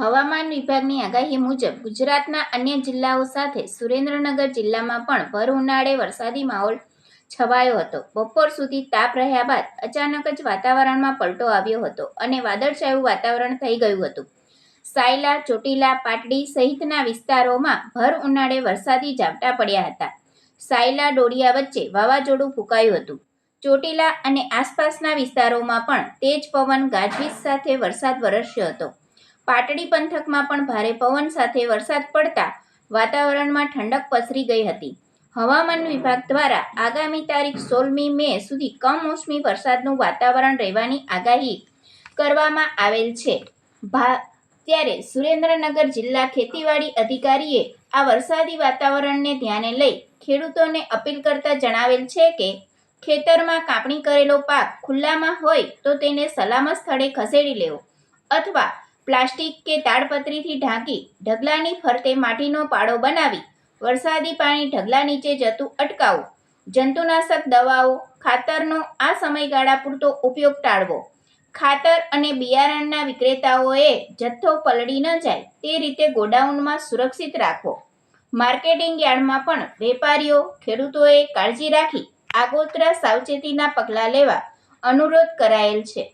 હવામાન વિભાગની આગાહી મુજબ ગુજરાતના અન્ય જિલ્લાઓ સાથે સુરેન્દ્રનગર જિલ્લામાં પણ ભર ઉનાળે વરસાદી માહોલ છવાયો હતો. બપોર સુધી તાપ રહ્યા બાદ અચાનક જ વાતાવરણમાં પલટો આવ્યો હતો અને વાદળછાયું વાતાવરણ થઈ ગયું હતું. સાયલા, ચોટીલા, પાટડી સહિતના વિસ્તારોમાં ભર ઉનાળે વરસાદી ઝાપટા પડ્યા હતા. સાયલા, ડોડિયા વચ્ચે વાવાઝોડું ફૂંકાયું હતું. ચોટીલા અને આસપાસના વિસ્તારોમાં પણ તેજ પવન ગાજવીજ સાથે વરસાદ વરસ્યો હતો. પાટડી પંથકમાં પણ ભારે પવન સાથે વરસાદ પડતા વાતાવરણમાં ઠંડક પસરી ગઈ હતી. હવામાન વિભાગ દ્વારા આગામી તારીખ સોળમી મે સુધી કમોસમી વરસાદનું વાતાવરણ રહેવાની આગાહી કરવામાં આવેલ છે. ત્યારે સુરેન્દ્રનગર જિલ્લા ખેતીવાડી અધિકારીએ આ વરસાદી વાતાવરણને ધ્યાને લઈ ખેડૂતોને અપીલ કરતા જણાવેલ છે કે, ખેતરમાં કાપણી કરેલો પાક ખુલ્લામાં હોય તો તેને સલામત સ્થળે ખસેડી લેવો અથવા પ્લાસ્ટિક કે તાડપત્રીથી ઢાંકી ઢગલાની ફરતે માટીનો પાડો બનાવી વરસાદી પાણી ઢગલા નીચે જતું અટકાવવું. જંતુનાશક દવાઓ, ખાતરનો આ સમયગાળા પૂરતો ઉપયોગ ટાળવો. ખાતર અને બિયારણના વિક્રેતાઓએ જથ્થો પલળી ન જાય તે રીતે ગોડાઉનમાં સુરક્ષિત રાખવો. માર્કેટિંગ યાર્ડમાં પણ વેપારીઓ, ખેડૂતોએ કાળજી રાખી આગોતરા સાવચેતીના પગલાં લેવા અનુરોધ કરાયેલ છે.